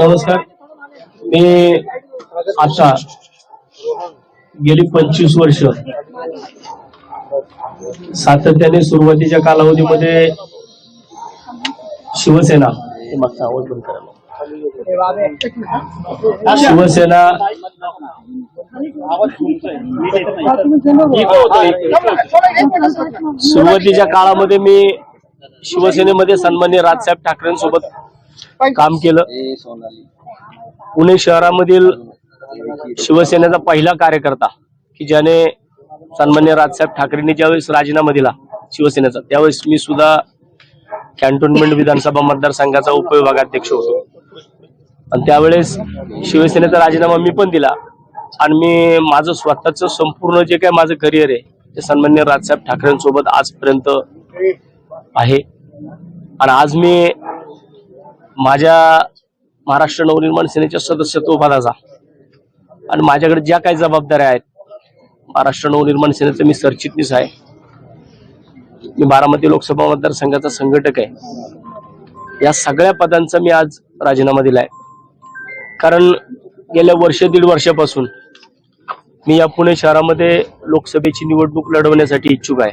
नमस्कार. मी आता गेली पंचवीस वर्ष. सातत्याने सुरुवातीच्या कालावधीमध्ये शिवसेना. हे मागचा आवाज बंद करायला. शिवसेना सुरुवातीच्या काळामध्ये मी शिवसेनेमध्ये सन्मान्य राजसाहेब ठाकरेंसोबत काम केलं. पुणे शहरामधील शिवसेनेचा पहिला कार्यकर्ता की ज्याने सन्मान्य राजसाहेब ठाकरेंनी ज्यावेळेस राजीनामा दिला शिवसेनेचा त्यावेळेस मी सुद्धा कॅन्टोन्मेंट विधानसभा मतदारसंघाचा उपविभागाध्यक्ष होतो. आणि त्यावेळेस शिवसेनेचा राजीनामा मी पण दिला आणि मी माझं स्वतःच संपूर्ण जे काय माझं करिअर आहे ते सन्मान्य राजसाहेब ठाकरेंसोबत आजपर्यंत आहे. आणि आज मी माझ्या महाराष्ट्र नवनिर्माण सेनेच्या सदस्यत्व पदाचा आणि माझ्याकडे ज्या काही जबाबदाऱ्या आहेत महाराष्ट्र नवनिर्माण सेनेचं मी सरचिटणीस आहे. मी बारामती लोकसभा मतदारसंघाचा संघटक आहे. या सगळ्या पदांचा मी आज राजीनामा दिलाय. कारण गेल्या वर्ष दीड वर्षापासून मी या पुणे शहरामध्ये लोकसभेची निवडणूक लढवण्यासाठी इच्छुक आहे.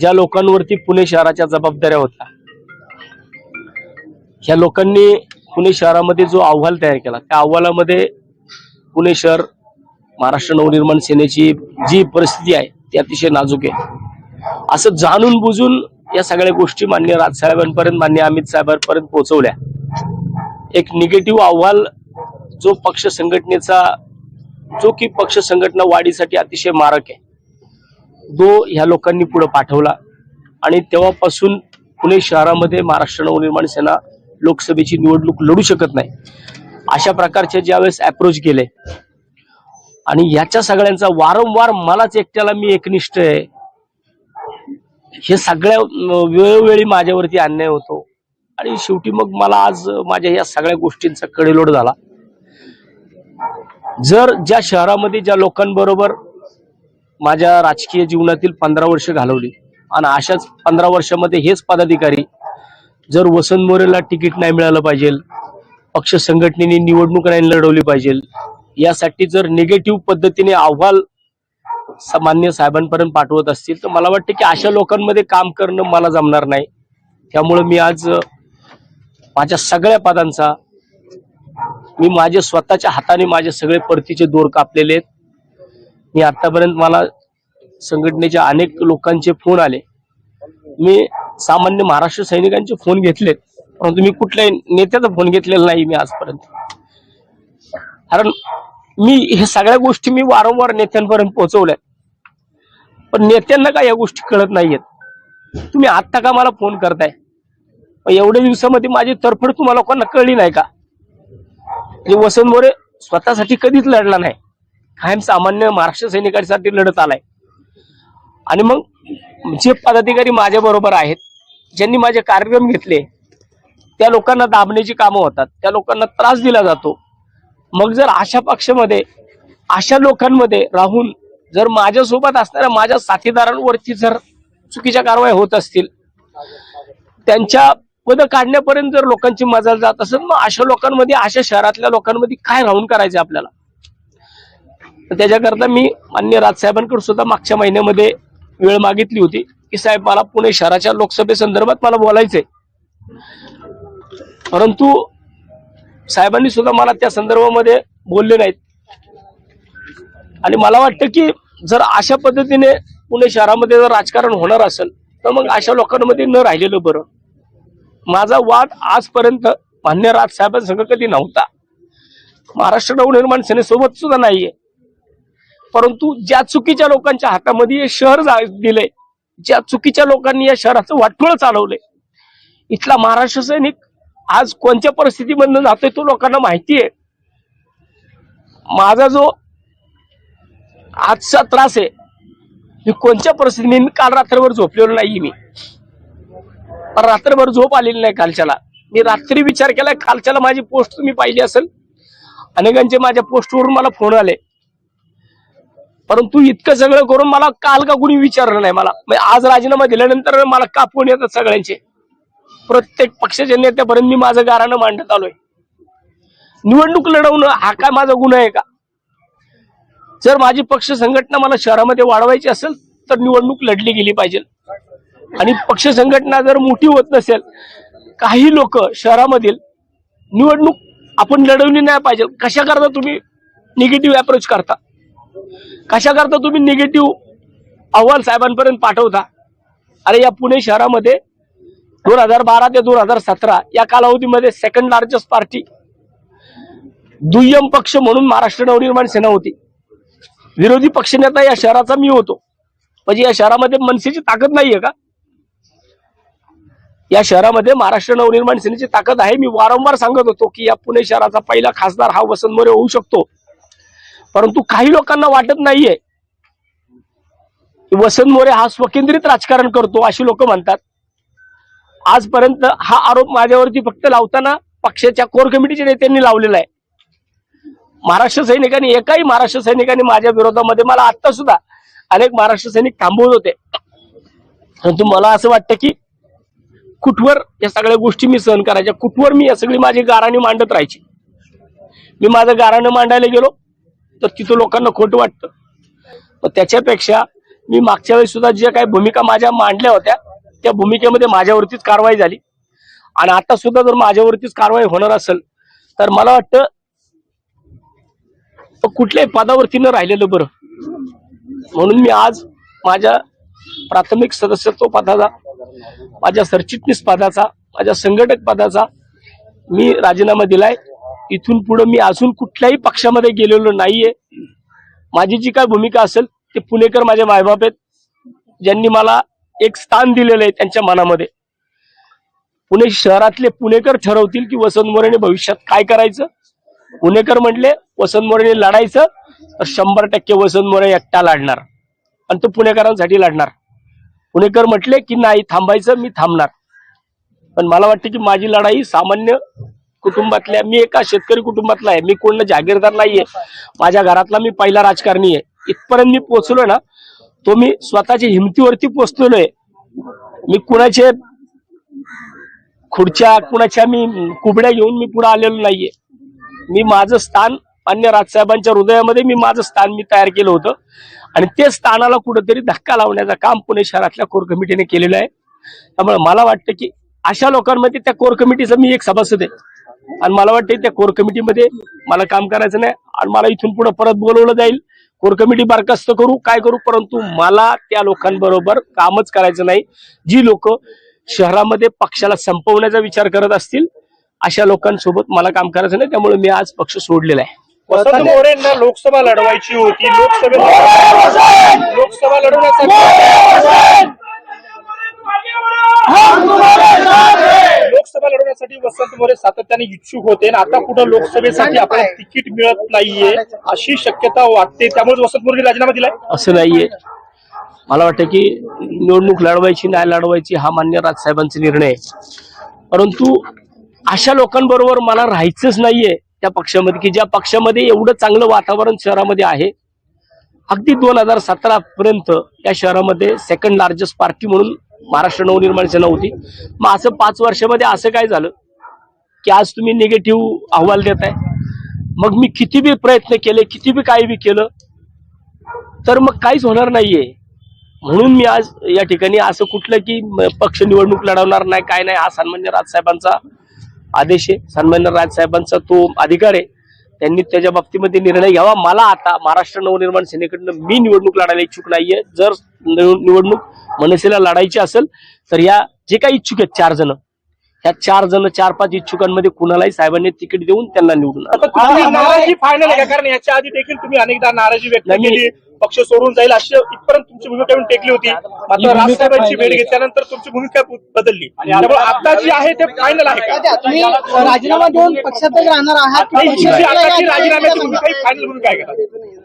ज्या लोकांवरती पुणे शहराच्या जबाबदाऱ्या होत्या ह्या लोकांनी पुणे शहरामध्ये जो अहवाल तयार केला त्या अहवालामध्ये पुणे शहर महाराष्ट्र नवनिर्माण सेनेची जी परिस्थिती आहे ती अतिशय नाजूक आहे. असं जाणून बुजून या सगळ्या गोष्टी मान्य राजसाहेबांपर्यंत मान्य अमित साहेबांपर्यंत पोहोचवल्या. एक निगेटिव्ह अहवाल जो पक्ष संघटनेचा जो की पक्ष संघटना वाढीसाठी अतिशय मारक आहे. दो ह्या लोकांनी पुढे पाठवला. आणि तेव्हापासून पुणे शहरामध्ये महाराष्ट्र नवनिर्माण सेना लोकसभेची निवडणूक लढू शकत नाही. अशा प्रकारचे ज्यावेळेस अप्रोच केले आणि याच्या सगळ्यांचा वारंवार मलाच एकट्याला मी एकनिष्ठ आहे. हे सगळ्या वेळोवेळी माझ्यावरती अन्याय होतो. आणि शेवटी मग मला आज माझ्या या सगळ्या गोष्टींचा कडेलोट झाला. जर ज्या शहरामध्ये ज्या लोकांबरोबर माझ्या राजकीय जीवनातील पंधरा वर्ष घालवली. आणि अशाच पंधरा वर्षामध्ये हेच पदाधिकारी जर वसंत मोरेला तिकीट नाही मिळालं पाहिजे पक्ष संघटनेने निवडणूक नाही लढवली पाहिजे यासाठी जर निगेटिव्ह पद्धतीने अहवाल मान्य साहेबांपर्यंत पाठवत असतील तर मला वाटतं की अशा लोकांमध्ये काम करणं मला जमणार नाही. त्यामुळे मी आज माझ्या सगळ्या पदांचा मी माझे स्वतःच्या हाताने माझे सगळे परतीचे दोर कापलेले आहेत. मी आतापर्यंत मला संघटनेच्या अनेक लोकांचे फोन आले. मी सामान्य महाराष्ट्र सैनिकांचे फोन घेतलेत परंतु मी कुठल्याही नेत्याचा फोन घेतलेला नाही मी आजपर्यंत. कारण मी हे सगळ्या गोष्टी मी वारंवार नेत्यांपर्यंत पोहोचवल्या पण नेत्यांना काय या गोष्टी कळत नाहीयेत. तुम्ही आत्ता का मला फोन करताय? एवढ्या दिवसामध्ये माझी तरफड तुम्हाला लोकांना कळली नाही का? वसंत मोरे स्वतःसाठी कधीच लढला नाही. कायम सामान्य महाराष्ट्र सैनिकांसाठी लढत आलाय. आणि मग जे पदाधिकारी माझ्या बरोबर आहेत ज्यांनी माझे कार्यक्रम घेतले त्या लोकांना दाबण्याची कामं होतात त्या लोकांना त्रास दिला जातो. मग जर अशा पक्षामध्ये अशा लोकांमध्ये राहून जर माझ्यासोबत असणाऱ्या माझ्या साथीदारांवरती जर चुकीच्या कारवाई होत असतील त्यांच्या पद काढण्यापर्यंत जर लोकांची मजा जात असेल मग अशा लोकांमध्ये अशा शहरातल्या लोकांमध्ये काय राहून करायचे आपल्याला? तर त्याच्याकरता मी मान्य राजसाहेबांकडे सुद्धा मागच्या महिन्यामध्ये वेळ मागितली होती की साहेब मला पुणे शहराच्या लोकसभेसंदर्भात मला बोलायचंय. परंतु साहेबांनी सुद्धा मला त्या संदर्भामध्ये बोलले नाहीत. आणि मला वाटतं की जर अशा पद्धतीने पुणे शहरामध्ये जर राजकारण होणार असेल तर मग अशा लोकांमध्ये न राहिलेलं बरं. माझा वाद आजपर्यंत मान्य राजसाहेबांसंग कधी नव्हता. महाराष्ट्र नवनिर्माण सेनेसोबत सुद्धा नाहीये. परंतु ज्या चुकीच्या लोकांच्या हातामध्ये हे शहर जा- दिले ज्या चुकीच्या लोकांनी या शहराचं वाटोळ चालवलंय इथला महाराष्ट्र सैनिक आज कोणत्या परिस्थितीमधनं जातोय तो लोकांना माहिती आहे. माझा जो आजचा त्रास आहे मी कोणत्या परिस्थितीने काल रात्रभर झोपलेलो नाही मी. पण रात्रभर झोप आलेली नाही कालच्याला. मी रात्री विचार केला कालच्याला माझी पोस्ट तुम्ही पाहिली असेल. अनेकांचे माझ्या पोस्टवरून मला फोन आले. परंतु इतकं सगळं करून मला काल का कुणी विचारलं नाही मला. म्हणजे आज राजीनामा दिल्यानंतर मला का फोन येतात सगळ्यांचे. प्रत्येक पक्षाच्या नेत्यापर्यंत मी माझं गारानं मांडत आलोय. निवडणूक लढवणं हा काय माझा गुन्हा आहे का? जर माझी पक्ष संघटना मला शहरामध्ये वाढवायची असेल तर निवडणूक लढली गेली पाहिजे. आणि पक्ष संघटना जर मोठी होत नसेल काही लोक शहरामधील निवडणूक आपण लढवली नाही पाहिजे. कशा करता तुम्ही निगेटिव्ह अप्रोच करता? कशा करता तुम्ही निगेटिव्ह अहवाल साहेबांपर्यंत पाठवता? अरे या पुणे शहरामध्ये दोन हजार बारा ते दोन हजार सतरा या कालावधीमध्ये सेकंड लार्जेस्ट पार्टी दुय्यम पक्ष म्हणून महाराष्ट्र नवनिर्माण सेना होती. विरोधी पक्षनेता या शहराचा मी होतो. म्हणजे या शहरामध्ये मनसेची ताकद नाहीये का? या शहरामध्ये महाराष्ट्र नवनिर्माण सेनेची ताकद आहे. मी वारंवार सांगत होतो की या पुणे शहराचा पहिला खासदार हा वसंत मोरे होऊ शकतो. परंतु काही लोकांना वाटत नाहीये. वसंत मोरे हा स्वकेंद्रित राजकारण करतो अशी लोक म्हणतात. आजपर्यंत हा आरोप माझ्यावरती फक्त लावताना पक्षाच्या कोर कमिटीच्या नेत्यांनी लावलेला आहे. महाराष्ट्र सैनिकांनी एकाही महाराष्ट्र सैनिकांनी माझ्या विरोधामध्ये मला आता सुद्धा अनेक महाराष्ट्र सैनिक थांबवत होते. परंतु मला असं वाटतं की कुठवर या सगळ्या गोष्टी मी सहन करायच्या कुठवर मी या सगळी माझी गाराणी मांडत राहायची? मी माझं गाराणं मांडायला गेलो तर तिथं लोकांना खोट वाटतं. पण त्याच्यापेक्षा मी मागच्या वेळेस सुद्धा ज्या काही भूमिका माझ्या मांडल्या होत्या त्या भूमिकेमध्ये माझ्यावरतीच कारवाई झाली. आणि आता सुद्धा जर माझ्यावरतीच कारवाई होणार असेल तर मला वाटतं कुठल्याही पदावरती न राहिलेलं बरं. म्हणून मी आज माझ्या प्राथमिक सदस्यत्व पदाचा माझ्या सरचिटणीस पदाचा माझ्या संघटक पदाचा मी राजीनामा दिलाय. इथून पुढे मी अजून कुठल्याही पक्षामध्ये गेलेलो नाहीये. माझी जी काय भूमिका असेल ते पुणेकर माझे मायबाप आहेत. ज्यांनी मला एक स्थान दिलेलं आहे त्यांच्या मनामध्ये. पुणे शहरातले पुणेकर ठरवतील की वसंत मोरेने भविष्यात काय करायचं? पुणेकर म्हटले वसंत मोरेने लढायचं तर शंभर टक्के वसंत मोरे एकटा लढणार. आणि तो पुणेकरांसाठी लढणार. पुणेकर म्हटले की नाही थांबायचं मी थांबणार. पण मला वाटतं की माझी लढाई सामान्य कुटुंबातल्या मी एका शेतकरी कुटुंबातला आहे. मी कोण जागीरदार नाहीये. माझ्या घरातला मी पहिला राजकारणी आहे. इथपर्यंत मी पोहोचलोय ना तो मी स्वतःच्या हिमतीवरती पोहोचलेलोय मी कुणाचे खुर्च्या कुणाच्या मी कुबड्या घेऊन मी पुढे आलेलो नाहीये. मी माझं स्थान अन्य राजसाहेबांच्या हृदयामध्ये मी माझं स्थान मी तयार केलं होतं. आणि ते स्थानाला कुठेतरी धक्का लावण्याचं काम पुणे शहरातल्या कोर कमिटीने केलेलं आहे. त्यामुळे मला वाटतं की अशा लोकांमध्ये त्या कोर कमिटीचा मी एक सभासद आहे. आणि मला वाटतं त्या कोर कमिटीमध्ये मला काम करायचं नाही. आणि मला इथून पुढे परत बोलवलं जाईल. कोर कमिटी बरखास्त करू काय करू परंतु मला त्या लोकांबरोबर कामच करायचं नाही. जी लोक शहरामध्ये पक्षाला संपवण्याचा विचार करत असतील अशा लोकांसोबत मला काम करायचं नाही. त्यामुळे मी आज पक्ष सोडलेला आहे. वसंत मोरेंना लोकसभा लढवायची होती. लोकसभा लढवण्यासाठी लोकसभा लढवण्यासाठी वसंत मोरे सातत्याने इच्छुक होते आणि आता कुठं लोकसभेसाठी आपल्याला तिकीट मिळत नाहीये अशी शक्यता वाटते. त्यामुळे वसंत मोरे राजीनामा दिलाय. असं नाहीये. मला वाटतं की निवडणूक लढवायची नाही लढवायची हा मान्य राजसाहेबांचा निर्णय. परंतु अशा लोकांबरोबर मला राहायचंच नाहीये त्या पक्षामध्ये की ज्या पक्षामध्ये एवढं चांगलं वातावरण शहरामध्ये आहे. अगदी दोन हजार सतरा पर्यंत या शहरामध्ये सेकंड लार्जेस्ट पार्टी म्हणून महाराष्ट्र नवनिर्माण सेना होती. मग असं पाच वर्षामध्ये असं काय झालं? की आज तुम्ही निगेटिव्ह अहवाल देत आहे मग मी किती बी प्रयत्न केले किती बी काही बी केलं तर मग काहीच होणार नाहीये. म्हणून मी आज या ठिकाणी असं कुठलं की पक्ष निवडणूक लढवणार नाही काय नाही हा सन्मान्य राजसाहेबांचा आदेश आहे. सन्मान्य राजसाहेबांचा तो अधिकार आहे. त्यांनी त्याच्या बाबतीमध्ये निर्णय घ्यावा. मला आता महाराष्ट्र नवनिर्माण सेनेकडनं मी निवडणूक लढायला इच्छुक नाहीये. जर निवडणूक मनसेला लढायची असेल तर या जे काही इच्छुक आहेत चार जण ह्या चार जण चार पाच इच्छुकांमध्ये कुणालाही साहेबांनी तिकीट देऊन त्यांना निवडून नाराजी फायनल आहे का? कारण याच्या आधी देखील तुम्ही अनेकदा नाराजी व्यक्त केली. पक्ष सोडून जाईल अशी इथपर्यंत तुमची भूमिका येऊन टेकली होती. मात्र राजसाहेबांची भेट घेतल्यानंतर तुमची भूमिका बदलली. त्यामुळे आता जी आहे ते फायनल आहे. का? तात्या, तुम्ही राजीनामा देऊन पक्षातच राहणार आहात? राजीनाम्याची भूमिका ही फायनल भूमिका आहे का?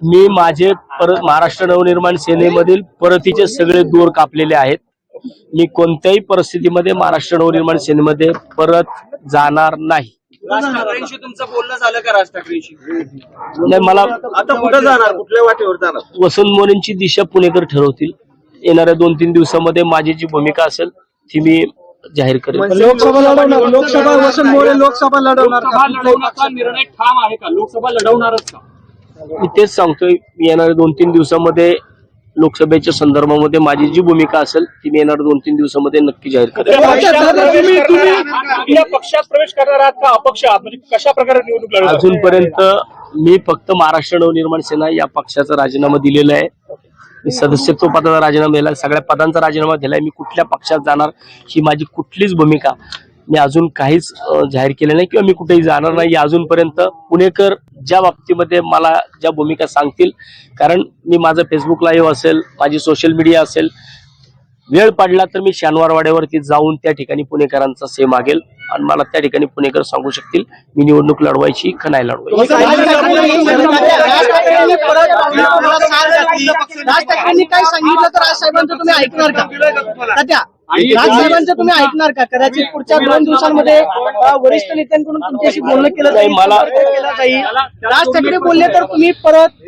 मी माझे परत महाराष्ट्र नवनिर्माण सेनेमधील परतीचे सगळे दोर कापलेले आहेत. मी कोणत्याही परिस्थितीमध्ये महाराष्ट्र नवनिर्माण सेनेमध्ये परत जाणार नाही. राज ठाकरेंशी तुमचं बोलणं झालं का राज ठाकरेंशी? नाही मला आता कुठं जाणार? कुठल्या वाटेवर जाणार? वसंत मोरेंची दिशा पुणेकर ठरवतील. येणाऱ्या दोन तीन दिवसामध्ये माझी जी भूमिका असेल ती मी जाहीर करेन. लोकसभा लढवणार लोकसभा वसंत मोरे लोकसभा लढवणार लोकसभा लढवण्याचा निर्णय ठाम आहे का? लोकसभा लढवणारच का? मी तेच सांगतोय मी येणाऱ्या दोन तीन दिवसामध्ये लोकसभेच्या संदर्भामध्ये माझी जी भूमिका असेल ती मी येणाऱ्या दोन तीन दिवसामध्ये नक्की जाहीर करेन. या पक्षात प्रवेश करणार आहात का? अपक्ष आहात? म्हणजे कशा प्रकारे निवडणूक लढवणार? अजूनपर्यंत मी फक्त महाराष्ट्र नवनिर्माण सेना या पक्षाचा राजीनामा दिलेला आहे. मी सदस्यत्व पदाचा राजीनामा दिला सगळ्या पदांचा राजीनामा दिलाय. मी कुठल्या पक्षात जाणार ही माझी कुठलीच भूमिका मी अजून काहीच जाहीर केलं नाही किंवा मी कुठेही जाणार नाही. अजूनपर्यंत पुणेकर ज्या बाबतीमध्ये मला ज्या भूमिका सांगतील कारण मी माझं फेसबुक लाईव्ह असेल माझी सोशल मीडिया असेल वेळ पडला तर मी शनिवारवाड्यावरती जाऊन त्या ठिकाणी पुणेकरांचा से मागेल आणि मला त्या ठिकाणी पुणेकर सांगू शकतील मी निवडणूक लढवायची का नाही लढवायची राजसाहेबांचं तुम्ही ऐकणार का? कदाचित पुढच्या दोन दिवसांमध्ये वरिष्ठ नेत्यांकडून तुमच्याशी बोलणं केलं जाईल. नाही, मला- केला जाईल. राज ठाकरे बोलले तर तुम्ही परत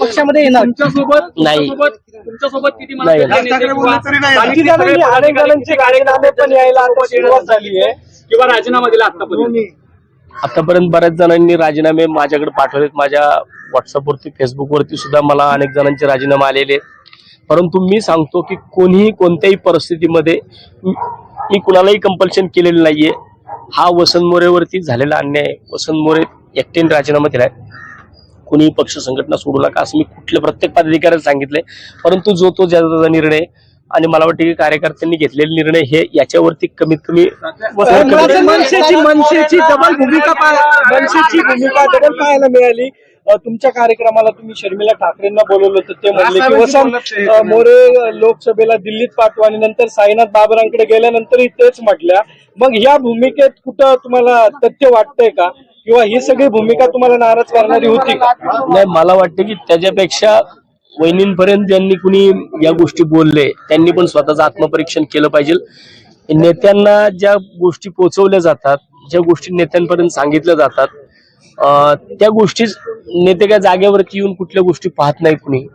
पक्षामध्ये येणार. तुमच्यासोबत नाही. तुमच्यासोबत किती नाही. बाकी जणांनी अनेक जणांचे राजीनामे पण यायला आता सुरुवात झाली आहे. किंवा राजीनामा दिला आतापर्यंत. आतापर्यंत बऱ्याच जणांनी राजीनामे माझ्याकडे पाठवलेत. माझ्या व्हॉट्सअपवरती फेसबुकवरती सुद्धा मला अनेक जणांचे राजीनामे आलेले आहेत. परंतु मी सांगतो की कोणीही कोणत्याही परिस्थितीमध्ये मी कुणालाही कंपल्शन केलेलं नाहीये. हा वसंत मोरेवरती झालेला अन्याय. वसंत मोरे एकट्याने राजीनामा दिलाय. कोणीही पक्ष संघटना सोडू नका असं मी कुठल्या प्रत्येक पदाधिकाऱ्याला सांगितलंय. परंतु जो तो ज्याचा निर्णय आणि मला वाटतं की कार्यकर्त्यांनी घेतलेले निर्णय हे याच्यावरती कमीत कमी मनसेची मनसेची डबल भूमिका मनसेची भूमिका डबल पाहायला मिळाली. तुमच्या कार्यक्रमाला तुम्ही शर्मिला ठाकरेंना बोलवलं होतं ते म्हणले की वसंत मोरे लोकसभेला दिल्लीत पाठवा आणि नंतर साईनाथ बाबरांकडे गेल्यानंतरही तेच म्हटल्या. मग ह्या भूमिकेत कुठं तुम्हाला तथ्य वाटतंय का? किंवा ही सगळी भूमिका तुम्हाला नाराज करणारी होती का? नाही मला वाटतं की त्याच्यापेक्षा वहिनींपर्यंत ज्यांनी कुणी या गोष्टी बोलले त्यांनी पण स्वतःचं आत्मपरीक्षण केलं पाहिजे. नेत्यांना ज्या गोष्टी पोहोचवल्या जातात ज्या गोष्टी नेत्यांपर्यंत सांगितल्या जातात त्या गोष्टी नेते काय जागेवरती येऊन कुठल्या गोष्टी पाहत नाही कुणी.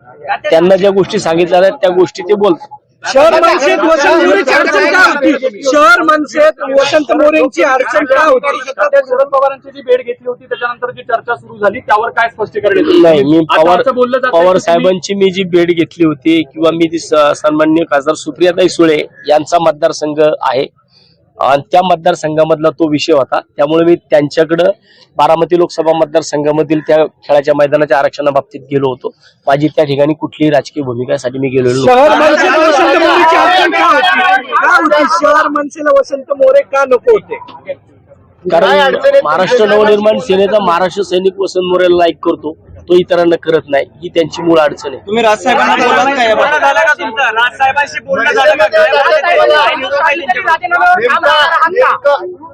त्यांना ज्या गोष्टी सांगितल्या त्या गोष्टी ते बोलतात. शहर मनसेत वसंत मोरेची अडचण का होती? शहर मनसेत वसंत मोरेंची अडचण का होती? शरद पवारांची जी भेट घेतली होती त्याच्यानंतर जी चर्चा सुरू झाली त्यावर काय स्पष्टीकरण येतं? नाही मी पवार पवार साहेबांची मी जी भेट घेतली होती किंवा मी ती स- सन्माननीय खासदार सुप्रियाताई सुळे यांचा मतदारसंघ आहे आणि त्या मतदारसंघामधला तो विषय होता. त्यामुळे मी त्यांच्याकडं बारामती लोकसभा मतदारसंघामधील त्या खेळाच्या मैदानाच्या आरक्षणाबाबतीत गेलो होतो. माझी त्या ठिकाणी कुठलीही राजकीय भूमिकासाठी मी गेलेलो शहर मनसेला वसंत मोरे का नको होते? कारण महाराष्ट्र नवनिर्माण सेनेचा महाराष्ट्र सैनिक वसंत मोरेला लाईक करतो. तो इतरांना करत नाही ही त्यांची मूळ अडचण आहे तुम्ही राजसाहेबांना बोलाल का याबाबत? बोलणं झालं का तुमचं? राजसाहेबांशी बोलणं झालं का?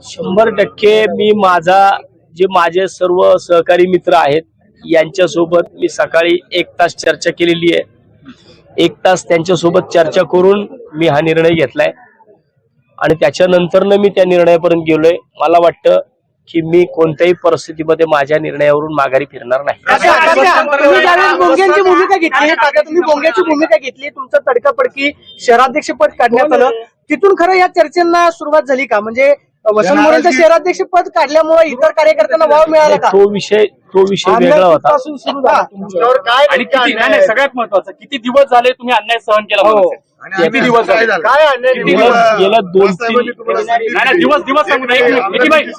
शंभर टक्के मी माझा जे माझे सर्व सहकारी मित्र आहेत यांच्यासोबत मी सकाळी एक तास चर्चा केलेली आहे एक तास त्यांच्यासोबत चर्चा करून मी हा निर्णय घेतलाय आणि त्याच्यानंतरनं मी त्या निर्णयापर्यंत गेलोय मला वाटतं की मी कोणत्याही परिस्थितीमध्ये माझ्या निर्णयावरून माघारी फिरणार नाही. तुम्ही ज्यावेळेस बोंगेंची भूमिका घेतली आता तुम्ही बोंगेची भूमिका घेतली तुमचं तडकापडकी शहराध्यक्ष पद काढण्यात आलं. तिथून खरं या चर्चेला सुरुवात झाली का? म्हणजे वसंत मोरेंचं शहराध्यक्ष पद काढल्यामुळे इतर कार्यकर्त्यांना वाव मिळाला का? तो विषय तो विषय वेगळा होता. पासून सुरू झाला तुमचं. आणि किती नाही नाही, सगळ्यात महत्वाचं किती दिवस झाले तुम्ही अन्याय सहन केला हो. किती दिवस झाले? किती दिवस? गेल्या गेल्या दोन तीन नाही नाही दिवस दिवस सांगू एक मिनिट. एक मिनिट.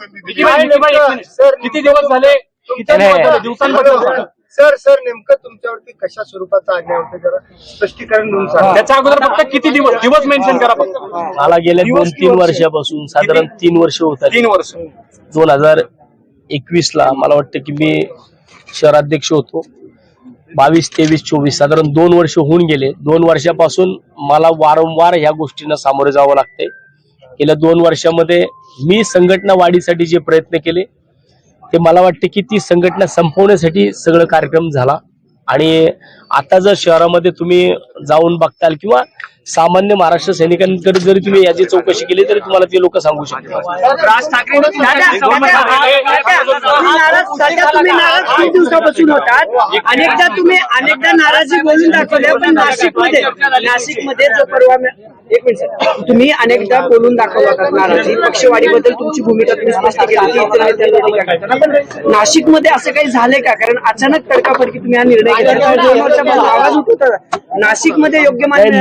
किती दिवस झाले? किती नाही. दिवस झाले. दिवसांबद्दल सांगा. सर सर नेमकं तुमच्यावरती कशा स्वरूपाचा अन्याय होतो जरा स्पष्टीकरण देऊन सांगा. त्याच्या अगोदर फक्त किती दिवस दिवस मेन्शन करा फक्त. मला गेल्या दोन तीन वर्षापासून साधारण तीन वर्ष होत तीन वर्ष. दोन हजार एकवीस ला मला वाटतं की मी शहराध्यक्ष होतो. बावीस तेवीस चोवीस साधारण दोन वर्ष होऊन गेले. दोन वर्षापासून मला वारंवार ह्या गोष्टींना सामोरे जावं लागते गेल्या दोन वर्षामध्ये मी संघटना वाढीसाठी जे प्रयत्न केले ते मला वाटते की ती संघटना संपवण्यासाठी सगळं कार्यक्रम झाला. आणि आता जर शहरामध्ये तुम्ही जाऊन बघताल किंवा सामान्य महाराष्ट्र सैनिकांकडे जरी तुम्ही याची चौकशी केली तरी तुम्हाला ते लोक सांगू शकतात राज ठाकरे दिवसापासून होतात. अनेकदा तुम्ही अनेकदा नाराजी बोलून दाखवल्या पण नाशिकमध्ये नाशिकमध्ये जो परवा एक मिनिट सर. तुम्ही अनेकदा बोलून दाखवला होतात नाराजी. पक्षवाढीबद्दल तुमची भूमिका तुम्ही स्पष्ट केली पण नाशिकमध्ये असं काही झालंय का? कारण अचानक तडकाफडकी तुम्ही हा निर्णय घेतला. आवाज उठत होता नाशिकमध्ये योग्य मान नाही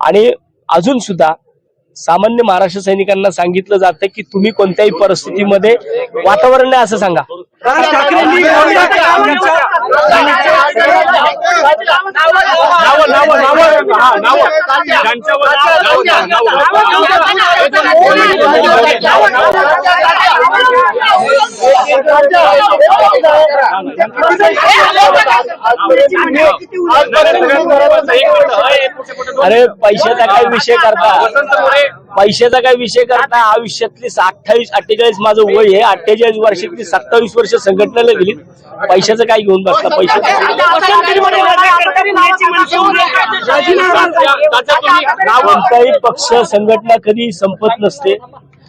आणि अजून सुद्धा सामान्य महाराष्ट्र सैनिकांना सांगितलं जातं की तुम्ही कोणत्याही परिस्थितीमध्ये वातावरण नाही असं सांगा. राज ठाकरेंनी नावं नावं नावं नावं ज्यांच्यावर नावं द्या, अरे पैशाचा काय विषय करता? पैशाचा काय विषय करता? आयुष्यातली अठ्ठावीस अठ्ठेचाळीस माझं वय आहे. अठ्ठेचाळीस वर्षातली सत्तावीस वर्ष संघटनेला गेली. पैशाचं काय घेऊन बसला? पैशाचं कोणताही पक्ष संघटना कधी संपत नसते.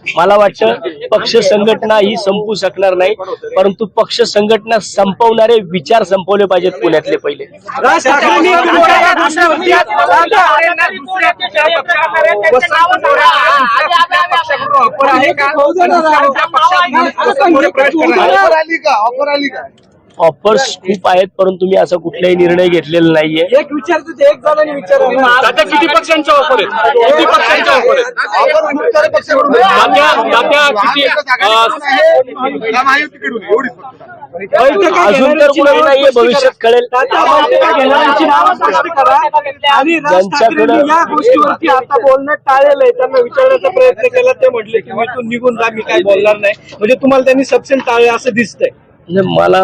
मला वाटतं पक्ष संघटना ही संपू शकणार नाही परंतु पक्ष संघटना संपवणारे विचार संपवले पाहिजेत पुण्यातले पहिले. ऑफर आली का? ऑफर्स खूप आहेत परंतु मी असा कुठलाही निर्णय घेतलेला नाहीये. एक विचारतो ते एक जणांनी विचारलं. तात्या किती पक्षांच्या ऑफर आहेत? किती पक्षांच्या ऑफर आहेत. तात्या तात्या किती. अजून तर कुणाला नाहीये भविष्यात कळेल. बैठका घेणाऱ्यांची नावं स्पष्ट करा. आणि राज ठाकरेंनी या गोष्टीवरती आता बोलणं टाळलेलं आहे. त्यांना विचारण्याचा प्रयत्न केला ते म्हटले की मी तू निघून जा मी काय बोलणार नाही. म्हणजे तुम्हाला त्यांनी सबसेंट टाळले असं दिसतंय. म्हणजे मला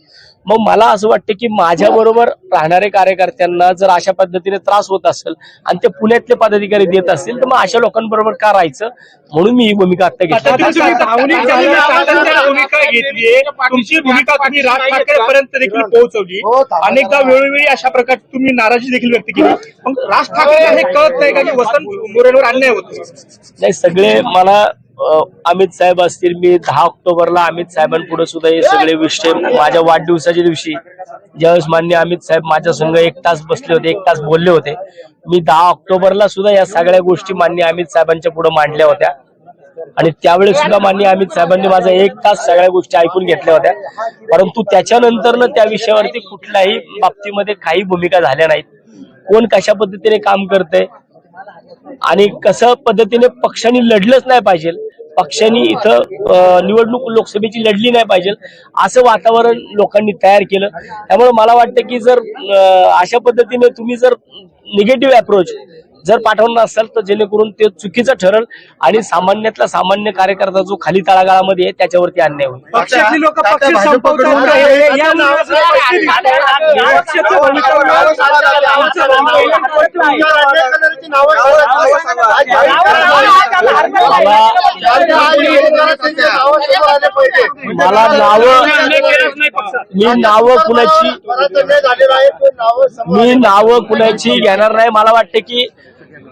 मग मला असं वाटतं की माझ्या बरोबर राहणारे कार्यकर्त्यांना जर अशा पद्धतीने त्रास होत असेल आणि ते पुण्यातले पदाधिकारी देत असतील तर मग अशा लोकांबरोबर का राहायचं? म्हणून मी ही भूमिका आता घेतली तुमची भूमिका तुम्ही राज ठाकरे पर्यंत देखील पोहोचवली. अनेकदा वेळोवेळी अशा प्रकारची तुम्ही नाराजी देखील व्यक्त केली. मग राज ठाकरे हे कळत नाही का की वसंत मोरेंवर अन्याय होतो नाही सगळे मला अमित साहेब असतील मी दहा ऑक्टोबरला अमित साहेबांपुढे सुद्धा हे सगळे विषय माझ्या वाढदिवसाच्या दिवशी ज्यावेळेस मान्य अमित साहेब माझ्या संघ एक तास बसले होते एक तास बोलले होते मी दहा ऑक्टोबरला सुद्धा या सगळ्या गोष्टी मान्य अमित साहेबांच्या पुढे मांडल्या होत्या. आणि त्यावेळेस सुद्धा मान्य अमित साहेबांनी माझा एक तास सगळ्या गोष्टी ऐकून घेतल्या होत्या. परंतु त्याच्यानंतर त्या विषयावरती कुठल्याही बाबतीमध्ये काही भूमिका झाल्या नाहीत. कोण कशा पद्धतीने काम करतंय आणि कसं पद्धतीने पक्षांनी लढलंच नाही पाहिजे. पक्षांनी इथं निवडणूक लोकसभेची लढली नाही पाहिजे असं वातावरण लोकांनी तयार केलं. त्यामुळे मला वाटतं की जर अशा पद्धतीने तुम्ही जर निगेटिव्ह अप्रोच जर पाठवणार असाल तर जेणेकरून ते चुकीचं ठरल आणि सामान्यातला सामान्य कार्यकर्ता जो खाली तळागाळामध्ये आहे त्याच्यावरती अन्याय होईल? हे- हे- मला नावं मी नावं कुणाची मी नावं कुणाची घेणार नाही मला वाटते की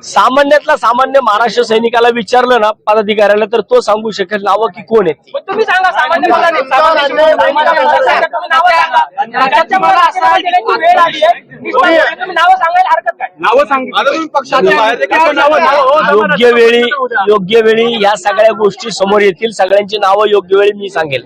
सामान्यातला सामान्य महाराष्ट्र सैनिकाला विचारलं ना पदाधिकाऱ्याला तर तो सांगू शकेल नावं की कोण आहेत ती. तुम्ही सांगा सामान्य नावं सांगा. वाटलं की वेळ योग्य वेळी योग्य वेळी या सगळ्या गोष्टी समोर येतील. सगळ्यांची नावं योग्य वेळी मी सांगेल.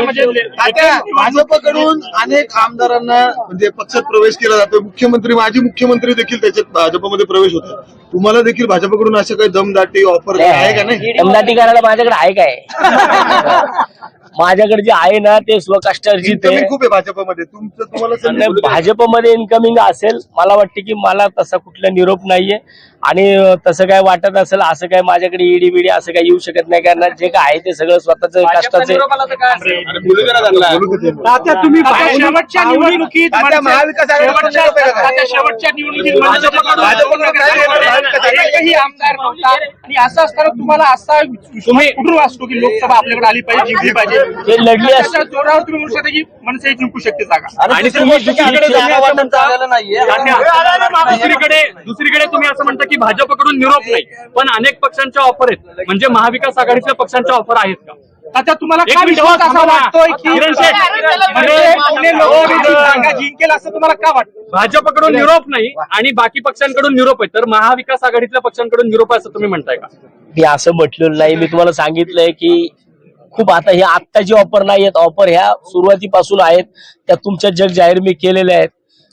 म्हणजे भाजपकडून अनेक आमदारांना म्हणजे पक्षात प्रवेश केला जातो. मुख्यमंत्री माजी मुख्यमंत्री देखील त्याच्यात भाजपमध्ये प्रवेश होतात. तुम्हाला देखील भाजपकडून असं काही दमदाटी ऑफर आहे का नाही? दमदाटी करायला माझ्याकडे आहे काय? माझ्याकडे जे आहे ना ते स्वकष्टार्जित आहे खूप आहे भाजपमध्ये तुमचं तुम्हाला. भाजपमध्ये इन्कमिंग असेल मला वाटतं की मला तसा कुठला निरोप नाहीये आणि तसं काय वाटत असेल असं काय माझ्याकडे ईडी बिडी असं काय येऊ शकत नाही कारण जे काय आहे ते सगळं स्वतःच कष्टाचे तुम्ही शेवटच्या निवडणुकीत शेवटच्या निवडणुकीत आमदार नव्हता. आणि असं असताना तुम्हाला असा विश्वास कुठून वाचतो की लोकसभा आपल्याकडे आली पाहिजे जिंकली पाहिजे? ते लढले असते त्याच्या जोरावर तुम्ही म्हणू शकता की मनसे जिंकू शकते जागा. आणि तुम्ही दुसरीकडे दुसरीकडे तुम्ही असं म्हणता की भाजपकडून निरोप नाही. पण अनेक पक्षांच्या ऑफर आहेत. म्हणजे महाविकास आघाडीच्या पक्षांच्या ऑफर आहेत का? आता तुम्हाला काय विश्वास थांबा असा. वाटतोय की पुणे लोकसभेची जागा जिंकेल असं तुम्हाला का वाटतं? भाजपकडून निरोप नाही आणि बाकी पक्षांकडून निरोप आहे. तर महाविकास आघाडीतल्या पक्षांकडून निरोप आहे असं तुम्ही म्हणताय का? मी असं म्हटलेलं नाही. मी तुम्हाला सांगितलंय की खूप आता हे आत्ताची ऑफर नाही आहेत ऑफर ह्या सुरुवातीपासून आहेत. त्या तुमच्या जग जाहीर मी केलेल्या आहेत.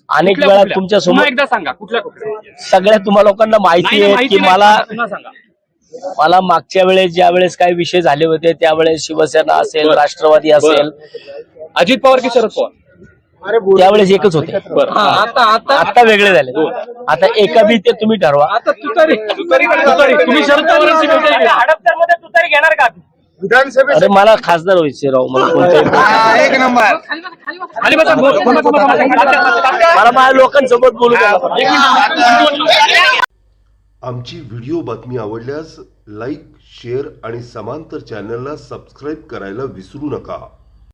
अनेक वेळा? तुमच्यासमोर एकदा सांगा कुठल्या कुठल्या? सगळ्या तुम्हा लोकांना माहिती आहे की. मला मला मागच्या वेळेस ज्या वेळेस काही विषय झाले होते त्यावेळेस शिवसेना असेल राष्ट्रवादी असेल. अजित पवार की शरद पवार? त्यावेळेस एकच होते. हा, आता आता आता वेगळे झाले. आता एका बी ते तुम्ही ठरवा. आता तुतारी तुतारी, तुम्ही शरद पवारांची भेट घ्या. हडपसरमध्ये तू तरी घेणार का? विधानसभेत अरे मला खासदार व्हायचे राव मला कोणत्याही हा, एक नंबर. मला माझ्या लोकांसोबत बोलू द्या. आमची व्हिडिओ बातमी आवडल्यास लाईक शेअर आणि समांतर चॅनलला सबस्क्राईब करायला विसरू नका.